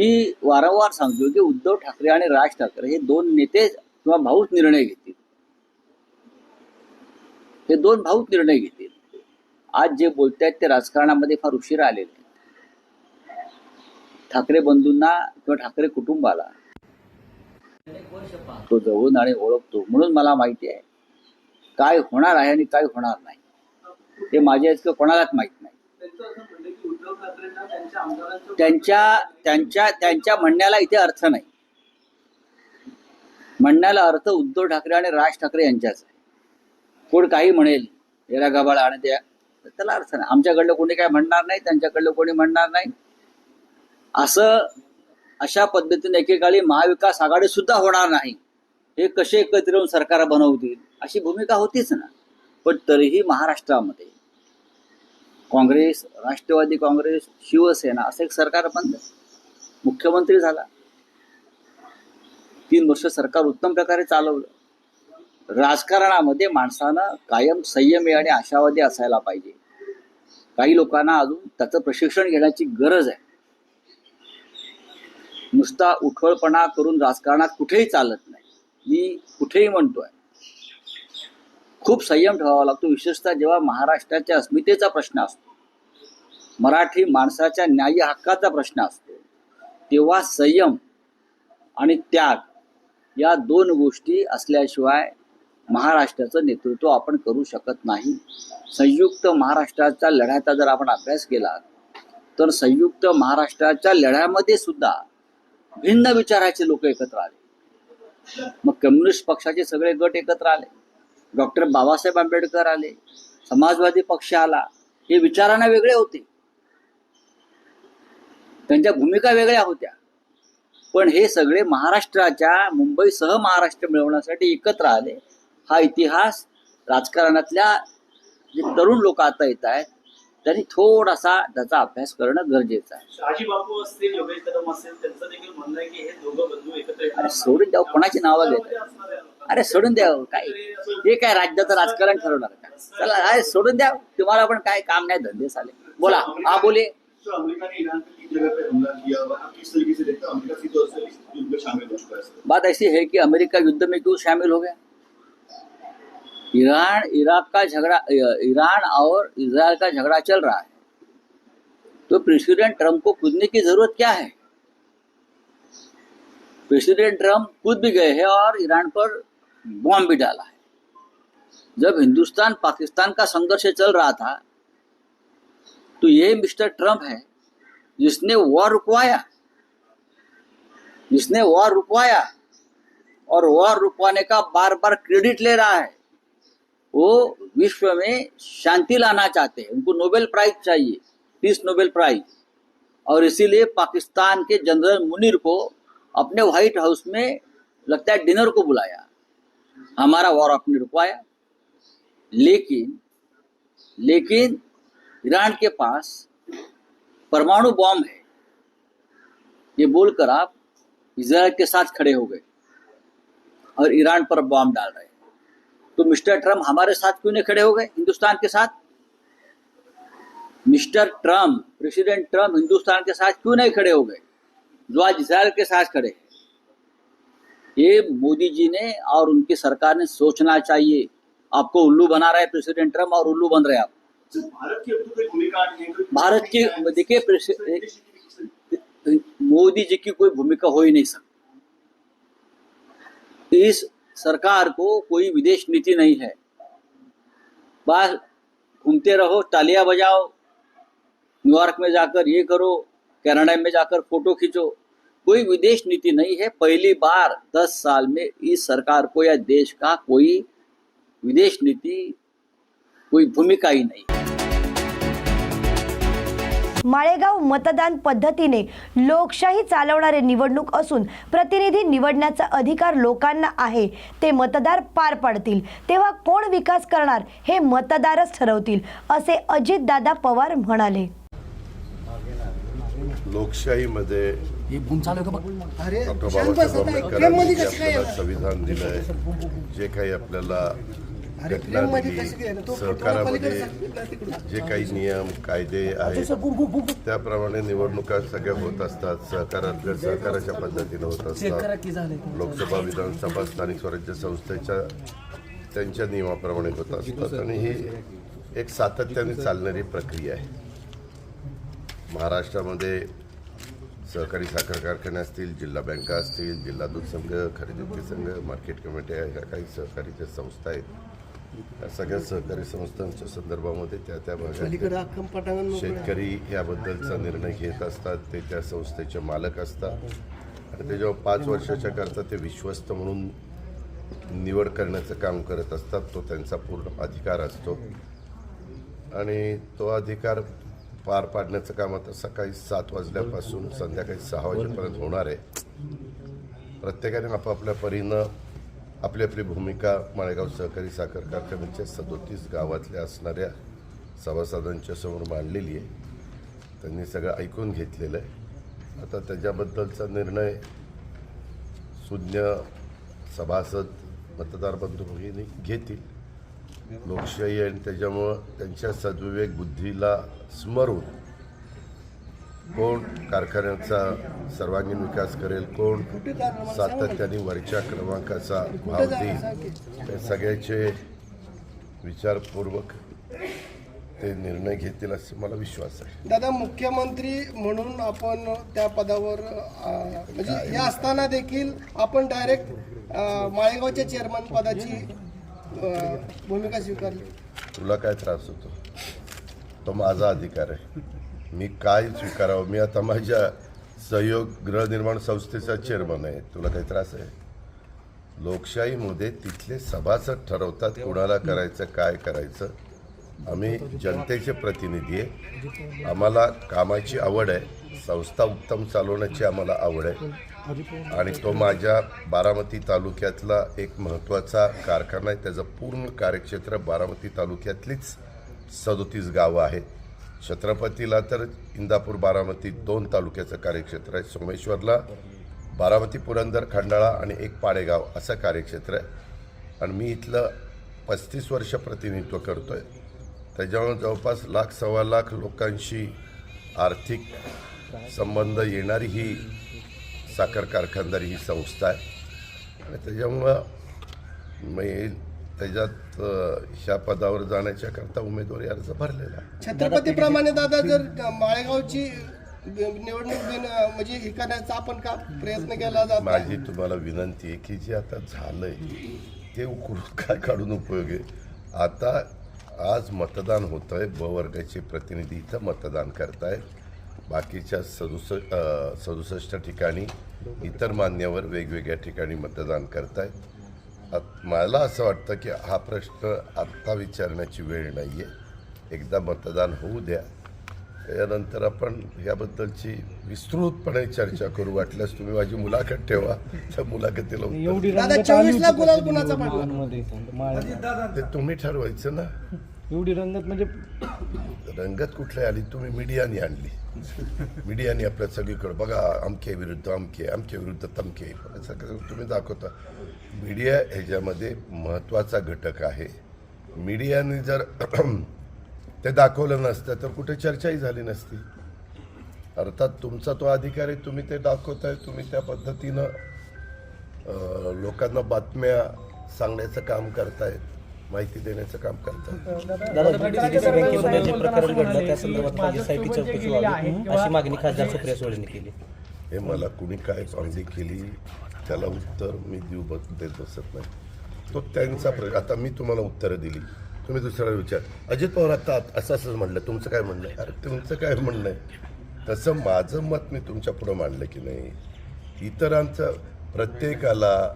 मी वारंवार सांगतो की उद्धव ठाकरे आणि राज ठाकरे हे दोन नेते किंवा भाऊच निर्णय घेतील. हे दोन भाऊच निर्णय घेतील. आज जे बोलतायत ते राजकारणामध्ये फार उशिरा आलेले आहेत. ठाकरे बंधूंना किंवा ठाकरे कुटुंबाला तो जवळून आणि ओळखतो. म्हणून मला माहिती आहे. काय होणार आहे आणि काय होणार नाही. ते माझ्या इतकं कोणालाच माहीत नाही. त्यांच्या त्यांच्या त्यांच्या म्हणण्याला इथे अर्थ नाही. म्हणण्याला अर्थ उद्धव ठाकरे आणि राज ठाकरे यांच्याच आहे. कोण काही म्हणेल येरा गबाळ आणि त्या त्याला अर्थ नाही. आमच्याकडलं कोणी काय म्हणणार नाही त्यांच्याकडलं कोणी म्हणणार नाही. असं अशा पद्धतीने एकेकाळी महाविकास आघाडी सुद्धा होणार नाही. हे कसे एकत्र येऊन सरकार बनवतील अशी भूमिका होतीच ना. पण तरीही महाराष्ट्रामध्ये काँग्रेस राष्ट्रवादी काँग्रेस शिवसेना असं एक सरकार बनलं मुख्यमंत्री झाला. तीन वर्ष सरकार उत्तम प्रकारे चालवलं. राजकारणामध्ये माणसानं कायम संयमी आणि आशावादी असायला पाहिजे. काही लोकांना अजून त्याचं प्रशिक्षण घेण्याची गरज आहे. नुसता उठवळपणा करून राजकारणात कुठेही चालत नाही. मी कुठेही म्हणतोय खूप संयम ठेवावा लागतो. विशेषतः जेव्हा महाराष्ट्राच्या अस्मितेचा प्रश्न असतो मराठी माणसाच्या न्याय हक्काचा प्रश्न असतो तेव्हा संयम आणि त्याग या दोन गोष्टी असल्याशिवाय महाराष्ट्राचं नेतृत्व आपण करू शकत नाही. संयुक्त महाराष्ट्राच्या लढ्याचा जर आपण अभ्यास केला तर संयुक्त महाराष्ट्राच्या लढ्यामध्ये सुद्धा भिन्न विचाराचे लोक एकत्र आले. मग कम्युनिस्ट पक्षाचे सगळे गट एकत्र आले. डॉक्टर बाबासाहेब आंबेडकर आले समाजवादी पक्ष आला हे विचारांना वेगळे होते. त्यांच्या भूमिका वेगळ्या होत्या. पण हे सगळे महाराष्ट्राच्या मुंबईसह महाराष्ट्र मिळवण्यासाठी एकत्र आले. हा इतिहास राजकारणातल्या जे तरुण लोक आता येत आहेत त्यांनी थोडासा त्याचा अभ्यास करणं गरजेचं आहे. हे सोडून द्यावं कोणाची नावं घेत असणार आहे. अरे सोडून द्या हो, काय? हे काय राज्याचं राजकारण ठरवणार का? चला अरे सोडून द्या. तुम्हाला पण काय काम नाही धंदे चाले. बोला. हा बोले. बात ऐसी है कि अमेरिका युद्ध में क्यों शामिल हो गया? ईरान इराक का झगड़ा ईरान और इसराइल का झगड़ा चल रहा है। तो प्रेसिडेंट ट्रम्प को कूदने की जरूरत क्या है? प्रेसिडेंट ट्रम्प कूद भी गए हैं और ईरान पर बॉम्ब भी डाला है। जब हिंदुस्तान पाकिस्तान का संघर्ष चल रहा था तो ये मिस्टर ट्रंप है, जिसने वॉर रुकवाया। जिसने वॉर रुकवाया और वॉर रुकवाने का बार बार क्रेडिट ले रहा है। वो विश्व में शांति लाना चाहते हैं। उनको नोबेल प्राइज चाहिए पीस नोबेल प्राइज। और इसीलिए पाकिस्तान के जनरल मुनीर को अपने व्हाइट हाउस में लगता है डिनर को बुलाया। हमारा वॉर आपने रुकवाया लेकिन लेकिन ईरान के पास परमाणु बॉम्ब है। ये बोलकर आप इसराइल के साथ खड़े हो गए और ईरान पर बॉम्ब डाल रहे तो मिस्टर ट्रंप हमारे साथ क्यों नहीं खड़े हो गए हिंदुस्तान के साथ? Mister Trump, president Trump Hindustan के साथ क्यों नहीं खड़े हो गए? जो आज इसराइल के साथ खड़े हैं। ये मोदी जी ने और उनकी सरकार ने सोचना चाहिए। आपको उल्लू बना रहे हैं प्रेसिडेंट ट्रंप और उल्लू बन रहे आप। भारत की तो भारत की देखिए मोदी जी की कोई भूमिका हो ही नहीं सकती। इस सरकार को कोई विदेश नीति नहीं है। बस घूमते रहो तालियाँ बजाओ न्यूयॉर्क में जाकर ये करो कनाडा में जाकर फ़ोटो खींचो। कोई विदेश नीति नहीं है। पहली बार दस साल में इस सरकार को या देश का कोई विदेश नीति कोई भूमिका ही नहीं। माळेगाव मतदान पद्धतीने लोकशाही चालवणारे निवडणूक असून प्रतिनिधी निवडण्याचा अधिकार लोकांना आहे ते मतदार पार पाडतील. तेव्हा कोण विकास करणार हे मतदारच ठरवतील असे अजितदादा पवार म्हणाले. लोकशाहीमध्ये हे फोन चालू आहे का बघ? डॉक्टर बाबासाहेब आंबेडकरांनी जे आपल्याला संविधान दिलं आहे जे काही आपल्याला घटना दिली सहकारामध्ये जे काही नियम कायदे आहेत त्याप्रमाणे निवडणुका सगळ्या होत असतात सहकारातल्या सहकाराच्या पद्धतीने होत असतात. लोकसभा विधानसभा स्थानिक स्वराज्य संस्थेच्या त्यांच्या नियमाप्रमाणे होत असतात. आणि ही एक सातत्याने चालणारी प्रक्रिया आहे. महाराष्ट्रामध्ये सहकारी साखर कारखाने असतील जिल्हा बँका असतील जिल्हा दूध संघ खरेदी संघ मार्केट कमिट्या ह्या काही सहकारी ज्या संस्था आहेत या सगळ्या सहकारी संस्थांच्या संदर्भामध्ये त्या त्या भागात शेतकरी याबद्दलचा निर्णय घेत असतात ते त्या संस्थेचे मालक असतात. आणि ते जेव्हा पाच वर्षाच्या करता ते विश्वस्त म्हणून निवड करण्याचं काम करत असतात तो त्यांचा पूर्ण अधिकार असतो. आणि तो अधिकार पार पाडण्याचं काम आता सकाळी सात वाजल्यापासून संध्याकाळी सहा वाजेपर्यंत होणार आहे. प्रत्येकाने आपापल्या परीनं आपली आपली भूमिका माळेगाव सहकारी साखर कारखान्याच्या सदोतीस गावातल्या असणाऱ्या सभासदांच्या समोर मांडलेली आहे. त्यांनी सगळं ऐकून घेतलेलं आहे. आता त्याच्याबद्दलचा निर्णय सुज्ञ सभासद मतदार बंधू भगिनी घेतील. लोकशाही आणि त्याच्यामुळं त्यांच्या सद्विवेक बुद्धीला स्मरून कोण कारखान्याचा सर्वांगीण विकास करेल कोण सातत्याने वरच्या क्रमांकाचा भाव देईल त्या सगळ्याचे विचारपूर्वक ते निर्णय घेतील असे मला विश्वास आहे. दादा मुख्यमंत्री म्हणून आपण त्या पदावर म्हणजे हे असताना देखील आपण डायरेक्ट माळेगावच्या चेअरमन पदाची भूमिका स्वीकारली. तुला काय त्रास होतो? तो माझा अधिकार आहे. मी काय स्वीकारावं? मी आता माझ्या सहयोग गृहनिर्माण संस्थेचा चेअरमन आहे. तुला काही त्रास आहे? लोकशाहीमध्ये तिथले सभासद ठरवतात कुणाला करायचं काय करायचं. आम्ही जनतेचे प्रतिनिधी आहे. आम्हाला कामाची आवड आहे. संस्था उत्तम चालवण्याची आम्हाला आवड आहे. आणि तो माझ्या बारामती तालुक्यातला एक महत्त्वाचा कारखाना आहे. त्याचं पूर्ण कार्यक्षेत्र बारामती तालुक्यातलीच सदोतीस गावं आहेत. छत्रपतीला तर इंदापूर बारामती दोन तालुक्याचं कार्यक्षेत्र आहे. सोमेश्वरला बारामती पुरंदर खंडाळा आणि एक पाडेगाव असं कार्यक्षेत्र आहे. आणि मी इथलं पस्तीस वर्ष प्रतिनिधित्व करतो आहे त्याच्यामुळे जवळपास लाख सव्वा लाख लोकांशी आर्थिक संबंध येणारी ही साखर कारखानदारी ही संस्था आहे. आणि त्याच्यामुळं मी त्याच्यात ह्या पदावर जाण्याच्या करता उमेदवारी अर्ज भरलेला आहे. छत्रपतीप्रमाणे दादा जर माळेगावची निवडणूक म्हणजे हे करण्याचा आपण का प्रयत्न केला जात? माझी तुम्हाला विनंती आहे की जे आता झालंय ते उकरून काय काढून उपयोग आहे? आता आज मतदान होतं आहे ब वर्गाचे प्रतिनिधी इथं मतदान करत आहेत बाकीच्या सदुस सदुसष्ट ठिकाणी इतर मान्यवर वेगवेगळ्या ठिकाणी मतदान करत आत- मला असं वाटतं की हा प्रश्न आत्ता विचारण्याची वेळ नाही आहे एकदा मतदान होऊ द्या. त्यानंतर आपण याबद्दलची विस्तृतपणे चर्चा करू. वाटल्यास तुम्ही माझी मुलाखत ठेवा. त्या मुलाखतीला ते तुम्ही ठरवायचं ना. एवढी रंगत म्हणजे रंगत कुठली आली? तुम्ही मीडियाने आणली. मीडियाने आपल्या सगळीकडे. बघा अमके विरुद्ध अमके अमके विरुद्ध तमके. सगळं तुम्ही दाखवता. मीडिया ह्याच्यामध्ये महत्त्वाचा घटक आहे. मीडियाने जर ते दाखवलं नसतं तर कुठे चर्चाही झाली नसती. अर्थात तुमचा तो अधिकार आहे तुम्ही ते दाखवताय तुम्ही त्या पद्धतीनं लोकांना बातम्या सांगण्याचं काम करतायत माहिती देण्याचं काम केली हे? मला कुणी काय मागणी केली त्याला उत्तर मी देऊ देत बसत नाही. तो त्यांचा प्रश्न आता मी तुम्हाला उत्तरं दिली. तुम्ही दुसऱ्याला विचार. अजित पवार आता असं असंच म्हणलं. तुमचं काय म्हणणं आहे? अरे तुमचं काय म्हणणं आहे? तसं माझं मत मी तुमच्या पुढं मांडलं की नाही. इतरांचं प्रत्येकाला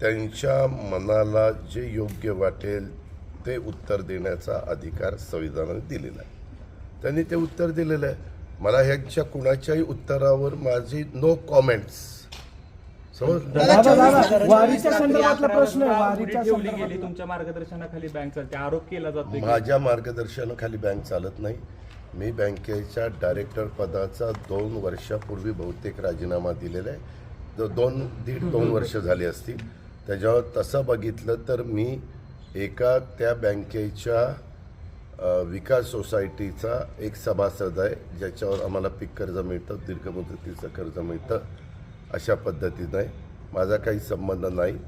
त्यांच्या मनाला जे योग्य वाटेल ते उत्तर देण्याचा अधिकार संविधानाने दिलेला आहे. त्यांनी ते उत्तर दिलेलं आहे. मला ह्यांच्या कुणाच्याही उत्तरावर माझी नो कॉमेंट्स समज वारीच्या संदर्भातला प्रश्न आहे वारीच्या ठेवली संदर्भात गेली तुमच्या मार्गदर्शनाखाली बँक चालते आरोप केला जातो की माझ्या मार्गदर्शनाखाली बँक चालत नाही. मी बँकेच्या डायरेक्टर पदाचा दोन वर्षापूर्वी बहुतेक राजीनामा दिलेला आहे. जो दोन दीड दोन वर्ष झाली असतील. त्याच्यावर तसं बघितलं तर मी एका त्या बँकेच्या अ, विकास सोसायटीचा एक सभासद आहे ज्याच्यावर आम्हाला पीक कर्ज मिळतं दीर्घ मुदतीचं कर्ज मिळतं. अशा पद्धतीनं आहे माझा काही संबंध नाही.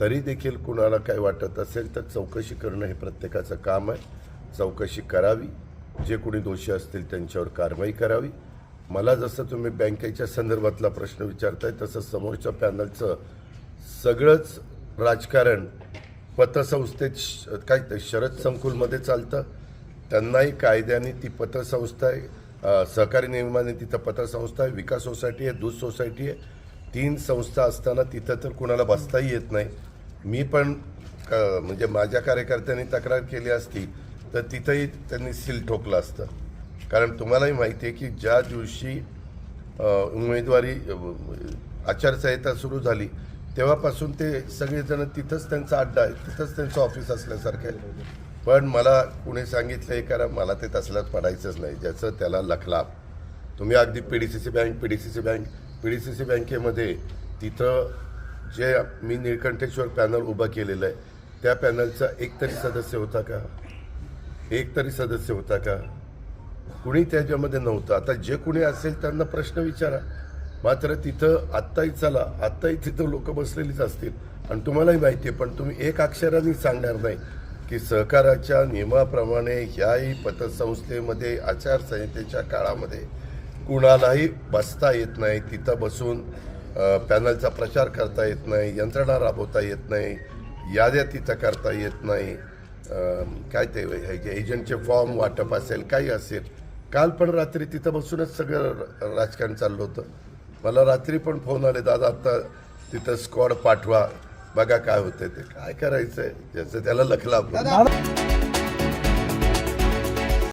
तरी देखील कुणाला काही वाटत असेल तर चौकशी करणं हे प्रत्येकाचं काम आहे. चौकशी करावी. जे कोणी दोषी असतील त्यांच्यावर कारवाई करावी. मला जसं तुम्ही बँकेच्या संदर्भातला प्रश्न विचारताय तसं समोरच्या पॅनलचं सगळंच राजकारण पतसंस्थेत श- काय ते शरद संकुलमध्ये चालतं. त्यांनाही कायद्याने ती पतसंस्था आहे. सहकारी नियमाने तिथं पतसंस्था आहे. विकास सोसायटी आहे दूध सोसायटी आहे. तीन संस्था असताना तिथं तर कुणाला बसताही येत नाही. मी पण क- म्हणजे माझ्या कार्यकर्त्यांनी तक्रार केली असती तर तिथंही त्यांनी सील ठोकलं असतं. कारण तुम्हालाही माहिती आहे की ज्या दिवशी उमेदवारी आचारसंहिता सुरू झाली तेव्हापासून ते सगळेजण तिथंच त्यांचा अड्डा आहे तिथंच त्यांचं ऑफिस असल्यासारखं आहे. पण मला कुणी सांगितलं आहे कारण मला ते तसल्यात पडायचंच नाही ज्याचं त्याला लखलाप. तुम्ही अगदी P D C C bank P D C C bank P D C C बँकेमध्ये तिथं जे मी निळकंठेश्वर पॅनल उभं केलेलं आहे त्या पॅनलचा एक तरी सदस्य होता का? एक तरी सदस्य होता का? कुणी त्याच्यामध्ये नव्हतं. आता जे कुणी असेल त्यांना प्रश्न विचारा. मात्र तिथं आत्ताही चला आत्ताही तिथं लोक बसलेलीच असतील. आणि तुम्हालाही माहिती आहे पण तुम्ही एक अक्षराने सांगणार नाही की सहकाराच्या नियमाप्रमाणे ह्याही पतसंस्थेमध्ये आचारसंहितेच्या काळामध्ये कुणालाही बसता येत नाही. तिथं बसून पॅनलचा प्रचार करता येत नाही यंत्रणा राबवता येत नाही याद्या तिथं करता येत नाही. काय ते ह्याचे एजंटचे फॉर्म वाटप असेल काही असेल. काल पण रात्री तिथं बसूनच सगळं राजकारण चाललं होतं. मला रात्री पण फोन आले दादा आत्ता तिथं स्क्वॉड पाठवा. बघा काय होतंय ते. काय करायचंय? ज्याचं त्याला लखला दादा